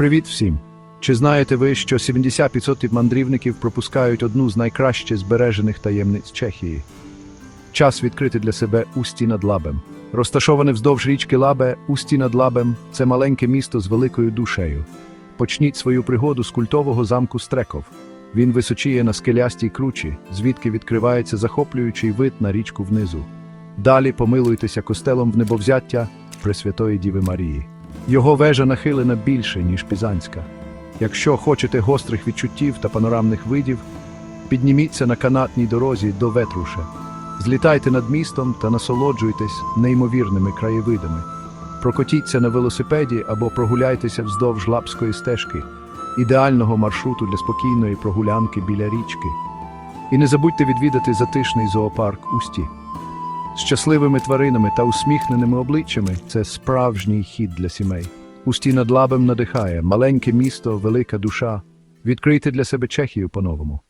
Привіт всім! Чи знаєте ви, що 70% мандрівників пропускають одну з найкраще збережених таємниць Чехії? Час відкрити для себе Усті над Лабем. Розташоване вздовж річки Лабе, Усті над Лабем це маленьке місто з великою душею. Почніть свою пригоду з культового замку Стреков. Він височіє на скелястій кручі, звідки відкривається захоплюючий вид на річку внизу. Далі помилуйтеся костелом в небовзяття Пресвятої Діви Марії. Його вежа нахилена більше, ніж Пізанська. Якщо хочете гострих відчуттів та панорамних видів, підніміться на канатній дорозі до Ветруше. Злітайте над містом та насолоджуйтесь неймовірними краєвидами. Прокотіться на велосипеді або прогуляйтеся вздовж лапської стежки, ідеального маршруту для спокійної прогулянки біля річки. І не забудьте відвідати затишний зоопарк Усті. Щасливими тваринами та усміхненими обличчями це справжній хід для сімей. Усті над лабем надихає, маленьке місто, велика душа. Відкрийте для себе Чехію по-новому.